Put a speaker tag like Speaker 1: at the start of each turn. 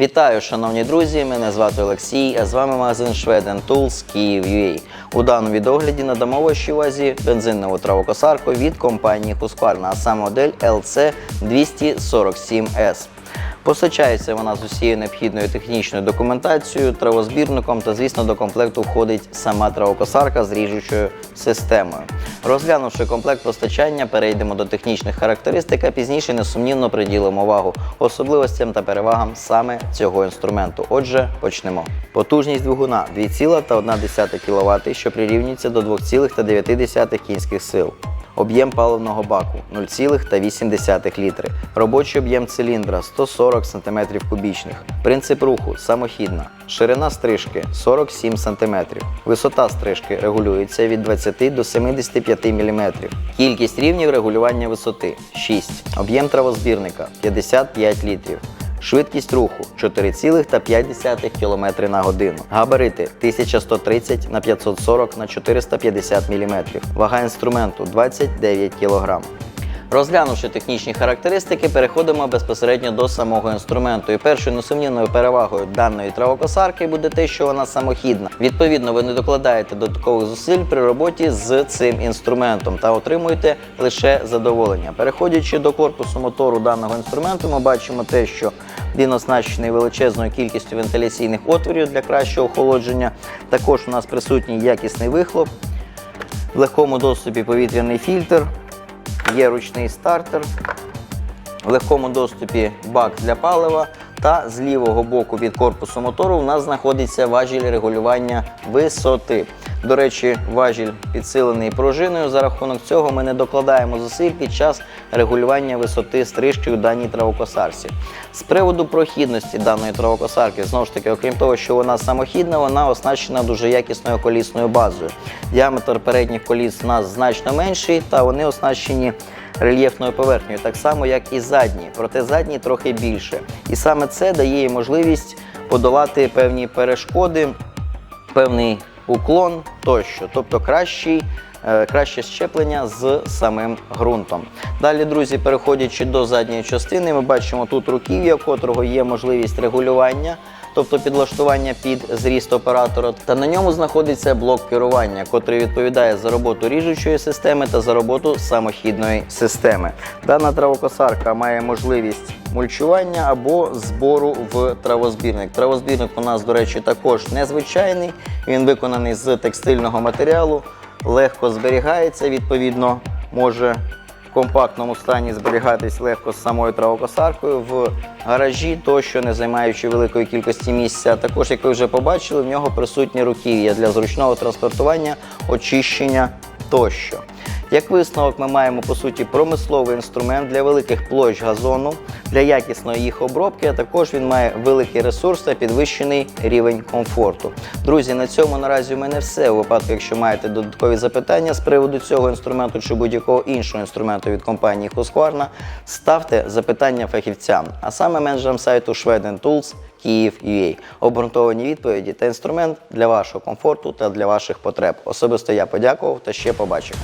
Speaker 1: Вітаю, шановні друзі! Мене звати Олексій, а з вами магазин Schweden Tools Київ.UA. У даному відогляді надамо вашій увазі бензинову травокосарку від компанії Husqvarna, а саме модель LC 247S. Постачається вона з усією необхідною технічною документацією, травозбірником та, звісно, до комплекту входить сама травокосарка з ріжучою системою. Розглянувши комплект постачання, перейдемо до технічних характеристик, а пізніше несумнівно приділимо увагу особливостям та перевагам саме цього інструменту. Отже, почнемо. Потужність двигуна 2,1 кВт, що прирівнюється до 2,9 кінських сил. Об'єм паливного баку 0,8 літри. Робочий об'єм циліндра 140 см кубічних. Принцип руху самохідна. Ширина стрижки 47 см. Висота стрижки регулюється від 20 до 75 мм. Кількість рівнів регулювання висоти 6. Об'єм травозбірника 55 літрів. Швидкість руху 4,5 км на годину. Габарити 1130 на 540 на 450 мм. Вага інструменту 29 кг. Розглянувши технічні характеристики, переходимо безпосередньо до самого інструменту. І першою несумнівною перевагою даної травокосарки буде те, що вона самохідна. Відповідно, ви не докладаєте додаткових зусиль при роботі з цим інструментом та отримуєте лише задоволення. Переходячи до корпусу мотору даного інструменту, ми бачимо те, що він оснащений величезною кількістю вентиляційних отворів для кращого охолодження. Також у нас присутній якісний вихлоп, в легкому доступі повітряний фільтр. Є ручний стартер, в легкому доступі бак для палива. Та з лівого боку від корпусу мотору у нас знаходиться важіль регулювання висоти. До речі, важіль підсилений пружиною. За рахунок цього ми не докладаємо зусиль під час регулювання висоти стрижки у даній травокосарці. З приводу прохідності даної травокосарки, знову ж таки, окрім того, що вона самохідна, вона оснащена дуже якісною колісною базою. Діаметр передніх коліс у нас значно менший, та вони оснащені рельєфною поверхнею, так само, як і задні, проте задні трохи більше. І саме це дає їй можливість подолати певні перешкоди, певний уклон тощо, тобто кращий. е, Краще щеплення з самим ґрунтом. Далі, друзі, переходячи до задньої частини, ми бачимо тут руків'я, котрого є можливість регулювання, тобто підлаштування під зріст оператора. Та на ньому знаходиться блок керування, котрий відповідає за роботу ріжучої системи та за роботу самохідної системи. Дана травокосарка має можливість мульчування або збору в травозбірник. Травозбірник у нас, до речі, також незвичайний. Він виконаний з текстильного матеріалу, легко зберігається, відповідно, може компактному стані зберігатись легко з самою травокосаркою в гаражі, тощо не займаючи великої кількості місця. Також, як ви вже побачили, в нього присутні руків'я для зручного транспортування, очищення тощо. Як висновок, ми маємо по суті промисловий інструмент для великих площ газону, для якісної їх обробки, а також він має великий ресурс та підвищений рівень комфорту. Друзі, на цьому наразі у мене все. У випадку, якщо маєте додаткові запитання з приводу цього інструменту чи будь-якого іншого інструменту від компанії Husqvarna, ставте запитання фахівцям, а саме менеджерам сайту Schweden Tools Київ.UA. Обґрунтовані відповіді та інструмент для вашого комфорту та для ваших потреб. Особисто я подякував та ще побачимо.